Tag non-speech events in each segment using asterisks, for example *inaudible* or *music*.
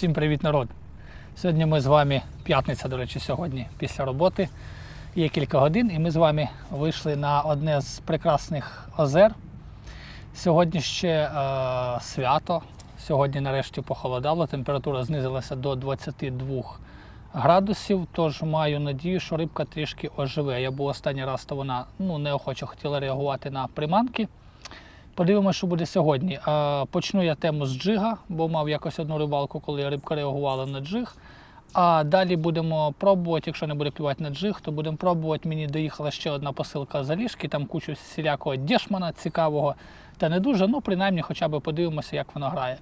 Всім привіт, народ! Сьогодні ми з вами, п'ятниця, до речі, сьогодні після роботи. Є кілька годин, і ми з вами вийшли на одне з прекрасних озер. Сьогодні ще е, свято. Сьогодні нарешті похолодало, температура знизилася до 22 градусів, тож маю надію, що рибка трішки оживе. Я був останній раз, то вона ну, неохоче хотіла реагувати на приманки. Подивимося, що буде сьогодні. Е, Почну я тему з джига, бо мав якось одну рибалку, коли рибка реагувала на джиг. А далі будемо пробувати, якщо не буде клювати на джиг, то будемо пробувати. Мені доїхала ще одна посилка з Алішки, там кучу всілякого дешмана цікавого. Та не дуже, ну принаймні хоча б подивимося, як воно грає.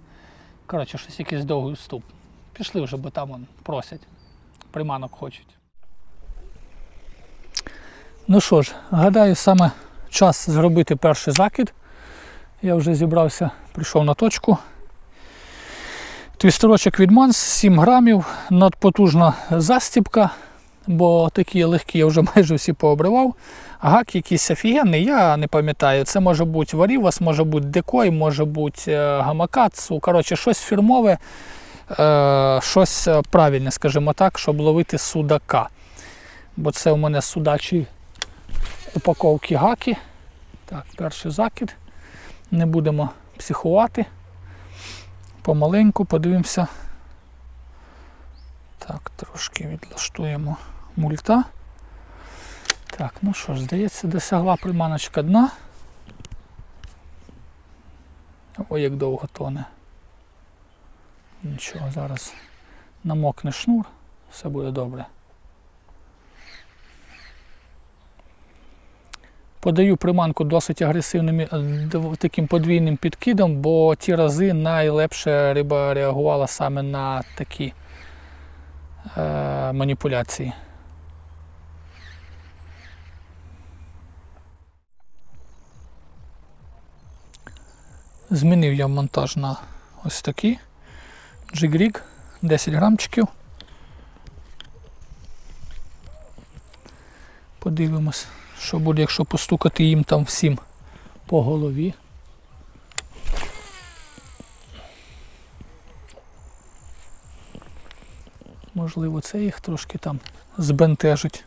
Коротше, щось якийсь довгий вступ. Пішли вже, бо там он, просять. Приманок хочуть. Ну що ж, гадаю, саме час зробити перший закид. Я вже зібрався, прийшов на точку. Твістерочок від Манс 7 грамів, надпотужна застіпка, бо такі легкі я вже *laughs* майже всі пообривав. Гак якийсь офігенний, я не пам'ятаю. Це може бути варівас, може бути декой, може бути е, гамакацу. Коротше, щось фірмове, е, щось правильне, скажімо так, щоб ловити судака. Бо це у мене судачі упаковки гаки. Так, перший закид. Не будемо психувати. Помаленьку подивимося. Так, трошки відлаштуємо мульта. Так, ну що ж, здається, досягла приманочка дна. Ой, як довго тоне. Нічого, зараз намокне шнур, все буде добре. Подаю приманку досить агресивним е, таким подвійним підкидом, бо ті рази найлепше риба реагувала саме на такі е, маніпуляції. Змінив я монтаж на ось такий джигрік 10 грамчиків. Подивимось, що буде, якщо постукати їм там всім по голові. Можливо, це їх трошки там збентежить.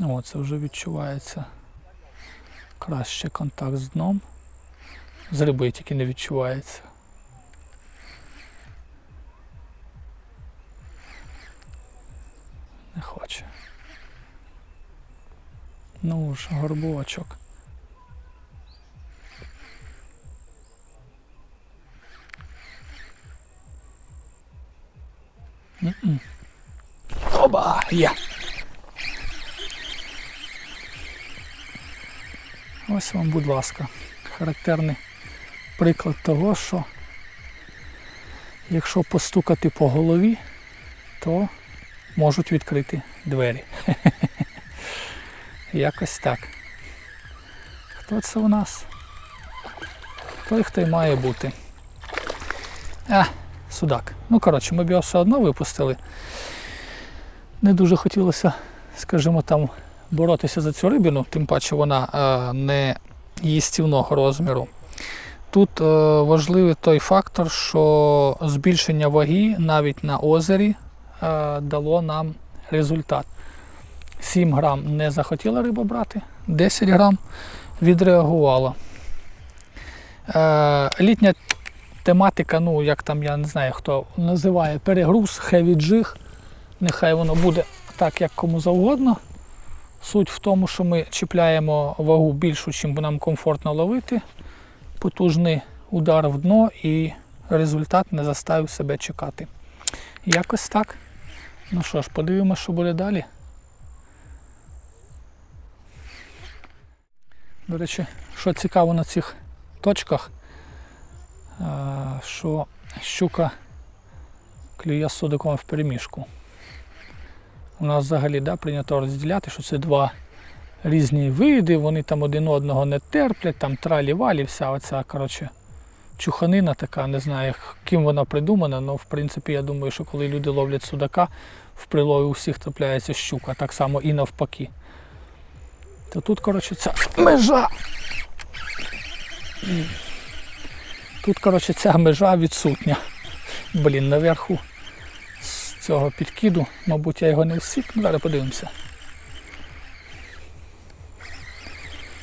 О, це вже відчувається краще контакт з дном. З риби тільки не відчувається. Не хоче. Ну ж, горбочок. М-м. Оба! Є! Ось вам, будь ласка, характерний приклад того, що якщо постукати по голові, то можуть відкрити двері. *laughs* Якось так. Хто це у нас? Той, хто й має бути. А, судак. Ну, коротше, ми б його все одно випустили. Не дуже хотілося, скажімо там, боротися за цю рибину, тим паче вона е, не їстівного розміру. Тут е, важливий той фактор, що збільшення ваги навіть на озері е, дало нам результат. 7 грам не захотіла риба брати, 10 грам відреагувала. Літня тематика, ну як там я не знаю, хто називає перегруз, heavy jig. Нехай воно буде так, як кому завгодно. Суть в тому, що ми чіпляємо вагу більшу, чим нам комфортно ловити. Потужний удар в дно і результат не заставив себе чекати. Якось так. Ну що ж, подивимося, що буде далі. До речі, що цікаво на цих точках, е, що щука клює з судаком в переміжку. У нас взагалі да, прийнято розділяти, що це два різні види, вони там один одного не терплять, там тралі-валі, вся оця коротше, чуханина така, не знаю, ким вона придумана, але в принципі я думаю, що коли люди ловлять судака, в прилові у всіх трапляється щука, так само і навпаки. То тут, коротше, ця межа. Тут, коротше, ця межа відсутня. Блін, наверху цього підкиду, мабуть, я його не всік, зараз подивимося.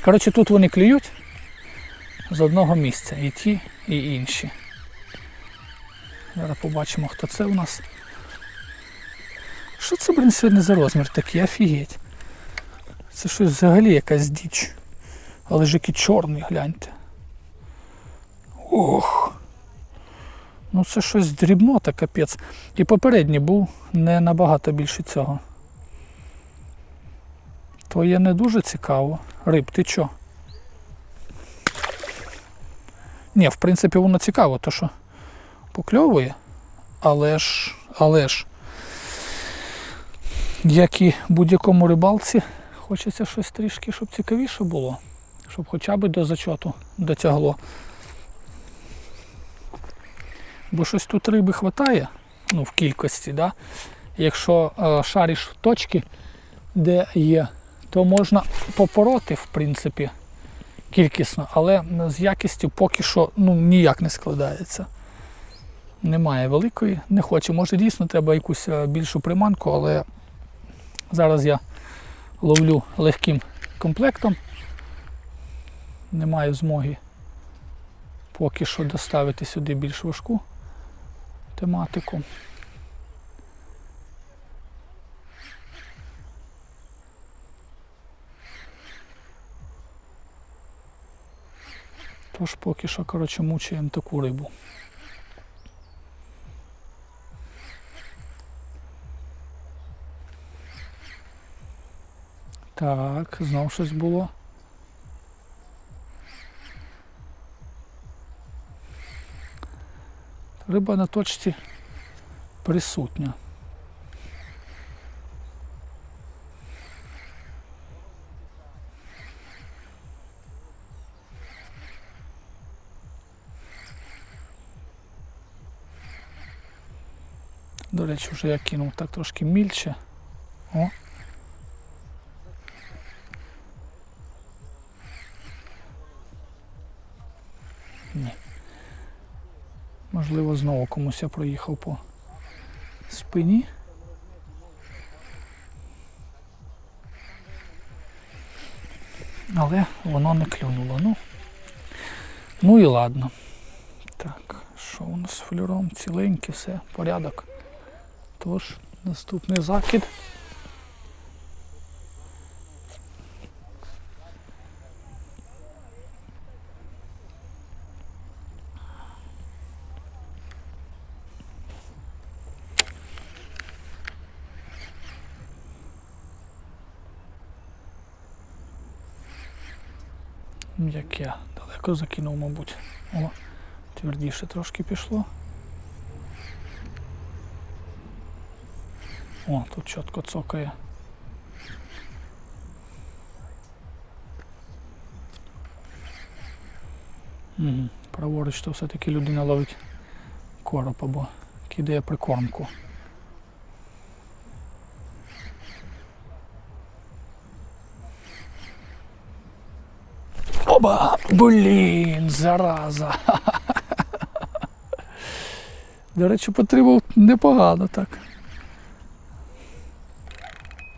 Коротше, тут вони клюють з одного місця. І ті, і інші. Зараз побачимо, хто це у нас. Що це, блін, сьогодні за розмір такий? Офігеть. Це щось взагалі якась діч. Але ж який чорний, гляньте. Ох. Ну це щось дрібнота, капець. І попередній був не набагато більше цього. То є не дуже цікаво. Риб, ти чо? Ні, в принципі, воно цікаво, то що покльовує, але ж, але ж, як і будь-якому рибалці, хочеться щось трішки, щоб цікавіше було, щоб хоча б до зачоту дотягло. Бо щось тут риби хватає, ну, в кількості, да? якщо е, шариш точки, де є, то можна попороти, в принципі, кількісно, але з якістю поки що ну, ніяк не складається. Немає великої, не хочу. Може дійсно треба якусь е, більшу приманку, але зараз я ловлю легким комплектом. Не маю змоги поки що доставити сюди більш важку тематику. Тож поки що, коротше, мучаємо таку рибу. Так, знов щось було. Риба на точці присутня. До речі, вже я кинув так трошки мільче. О. Можливо, знову комусь я проїхав по спині. Але воно не клюнуло. Ну, ну і ладно. Так, що у нас з флюром? Ціленьке, все, порядок. Тож, наступний закид. Як я далеко закинув, мабуть. О, твердіше трошки пішло. О, тут чітко цокає. Угу. Праворуч, то все-таки людина ловить короб або кидає прикормку. Оба! Блін, зараза. До речі, потримав непогано так.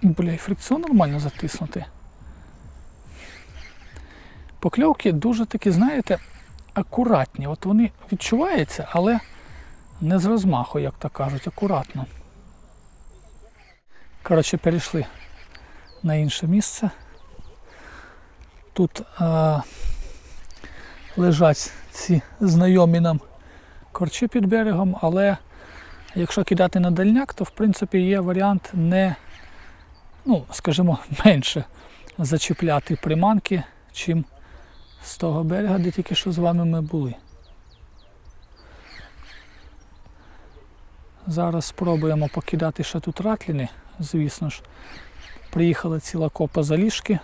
Бля, і фрикціон нормально затиснути. Покльовки дуже такі, знаєте, акуратні. От вони відчуваються, але не з розмаху, як то кажуть, акуратно. Коротше, перейшли на інше місце. Тут е, лежать ці знайомі нам корчі під берегом, але якщо кидати на дальняк, то в принципі є варіант не, ну, скажімо, *laughs* менше зачіпляти приманки, чим з того берега, де тільки що з вами ми були. Зараз спробуємо покидати ще тут ратліни, звісно ж. Приїхала ціла копа заліжки.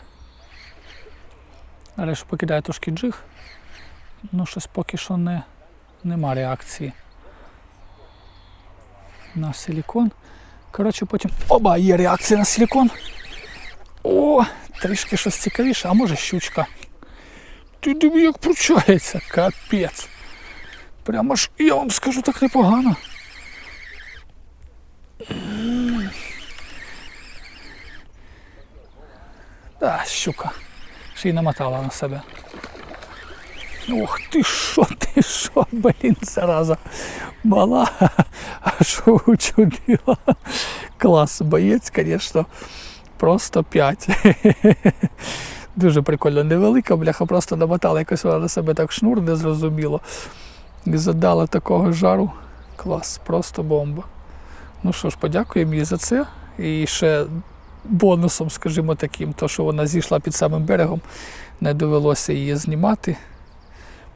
Нарешті покидаю трошки джиг. Ну щось поки що не Нема реакції. На силікон. Коротше, потім. Оба, є реакція на силікон. О, трішки щось цікавіше, а може щучка. Ти диви, як пручається, капець. Прямо ж, я вам скажу, так непогано. Та, щука. Ще й намотала на себе. Ох ти що, ти що, блін, зараза. Мала, а що учудила. Клас, боєць, звісно, просто 5. Дуже прикольно, невелика, бляха, просто намотала якось вона на себе так шнур, незрозуміло. І задала такого жару. Клас, просто бомба. Ну що ж, подякуємо їй за це. І ще бонусом, скажімо таким, то, що вона зійшла під самим берегом, не довелося її знімати.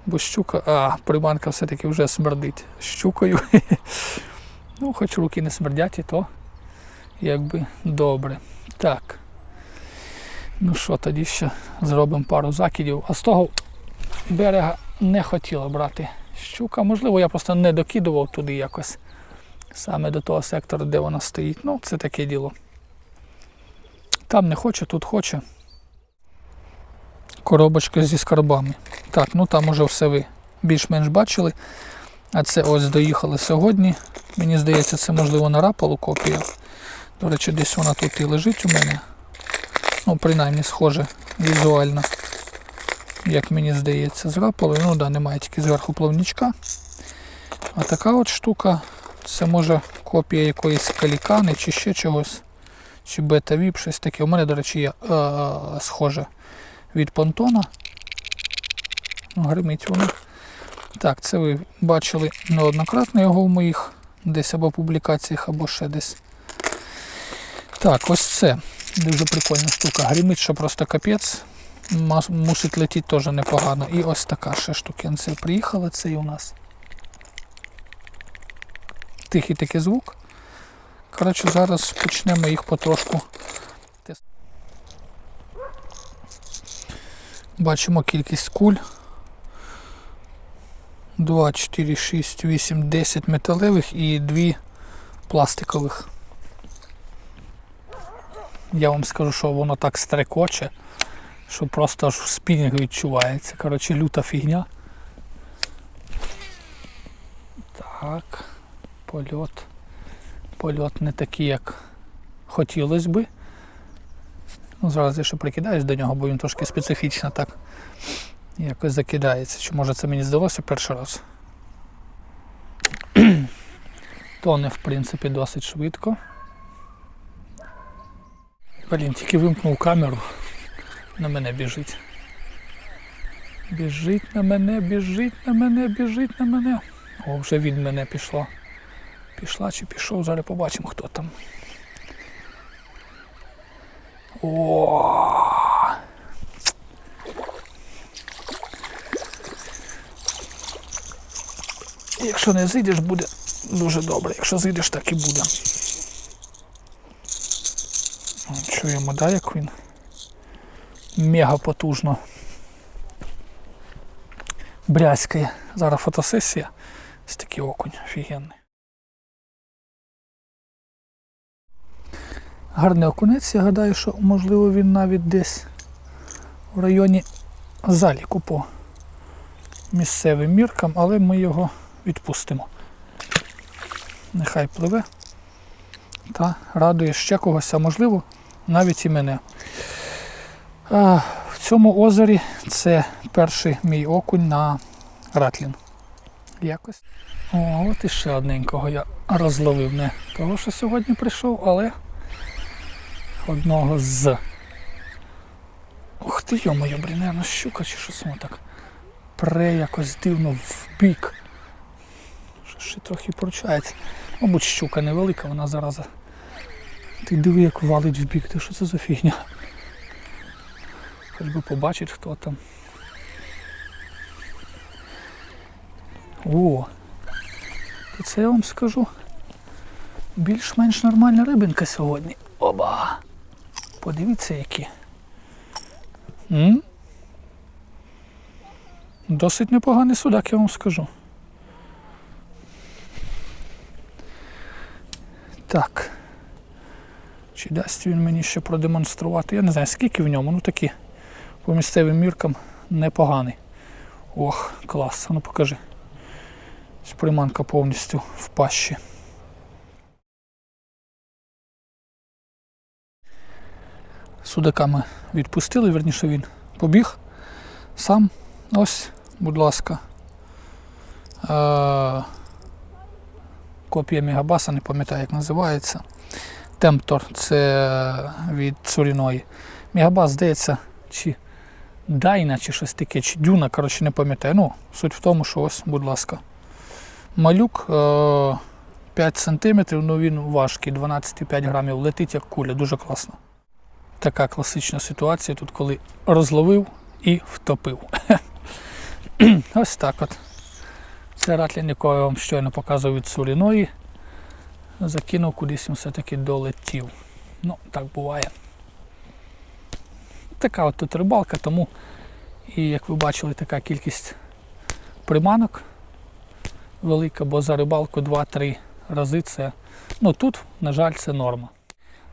Бо щука, а, приманка все-таки вже смердить щукою. *laughs* Ну, хоч руки не смердять, і то якби добре. Так. Ну що, тоді ще зробимо пару закидів. А з того берега не хотіла брати щука. Можливо, я просто не докидував туди якось. Саме до того сектору, де вона стоїть. Ну, це таке діло. Там не хоче, тут хоче. Коробочка зі скарбами. Так, ну там уже все ви більш-менш бачили. А це ось доїхали сьогодні. Мені здається, це можливо на рапалу копія. До речі, десь вона тут і лежить у мене. Ну, принаймні схоже візуально. Як мені здається, з рапалою. Ну да, немає тільки зверху плавнічка. А така от штука, це може копія якоїсь калікани чи ще чогось. Чи бета-віп, щось таке. У мене, до речі, є е, схоже від понтона. Ну, Гримить воно. Так, це ви бачили неоднократно його в моїх десь або публікаціях, або ще десь. Так, ось це. Дуже прикольна штука. Гримить, що просто капець. Мусить летіти теж непогано. І ось така ще штукенція приїхала, це і у нас. Тихий такий звук. Коротше, зараз почнемо їх потрошку. Бачимо кількість куль. 2, 4, 6, 8, 10 металевих і 2 пластикових. Я вам скажу, що воно так стрекоче, що просто аж спінінг відчувається. Коротше, люта фігня. Так, польот. Польот не такий, як хотілося би. Ну, зараз я ще прикидаюсь до нього, бо він трошки специфічно так якось закидається. Чи може це мені здалося перший раз? *clears throat* Тоне, в принципі, досить швидко. Блін, тільки вимкнув камеру. На мене біжить. Біжить на мене, біжить на мене, біжить на мене. О, вже від мене пішло. Пішла чи пішов, зараз побачимо, хто там. О! Якщо не зійдеш, буде дуже добре. Якщо зійдеш, так і буде. Чуємо, да, як він мега потужно. Брязкає. Зараз фотосесія. Ось такий окунь офігенний. Гарний окунець, я гадаю, що можливо він навіть десь в районі заліку по місцевим міркам, але ми його відпустимо. Нехай пливе та радує ще когось, а можливо навіть і мене. А, в цьому озері це перший мій окунь на ратлін. Якось. О, от іще одненького я розловив. Не того, що сьогодні прийшов, але одного з. Ух ти, йо-моє, блін, ну щука чи щось воно так пре якось дивно в бік. Що ще трохи поручається. Мабуть, щука невелика, вона зараз. Ти диви, як валить в бік. Ти що це за фігня? Хоч би побачить, хто там. О! То це я вам скажу. Більш-менш нормальна рибинка сьогодні. Оба! Подивіться які. М? Досить непоганий судак, я вам скажу. Так. Чи дасть він мені ще продемонструвати? Я не знаю, скільки в ньому, ну такі по місцевим міркам непоганий. Ох, клас, ну покажи. Приманка повністю в пащі. Судака ми відпустили, верніше він побіг сам. Ось, будь ласка. Е- копія Мегабаса, не пам'ятаю, як називається. Темптор це від Цуріної. Мегабас, здається, чи Дайна, чи щось таке, чи Дюна, коротше, не пам'ятаю. Ну, суть в тому, що ось, будь ласка. Малюк е- 5 см, ну він важкий, 12,5 грамів, летить як куля, дуже класно. Така класична ситуація тут, коли розловив і втопив. *clears throat* Ось так от. Це ратлін, якого я вам щойно показував від Суріної. Закинув кудись він все-таки долетів. Ну, так буває. Така от тут рибалка, тому і як ви бачили, така кількість приманок велика, бо за рибалку 2-3 рази це. Ну тут, на жаль, це норма.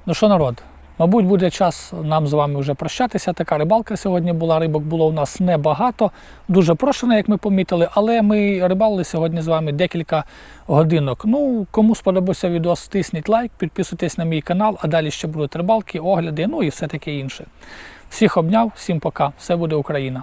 Ну що, народ, мабуть, буде час нам з вами вже прощатися. Така рибалка сьогодні була. Рибок було у нас небагато, дуже прошено, як ми помітили, але ми рибалили сьогодні з вами декілька годинок. Ну, кому сподобався відео, тисніть лайк, підписуйтесь на мій канал, а далі ще будуть рибалки, огляди, ну і все таке інше. Всіх обняв, всім пока. Все буде Україна.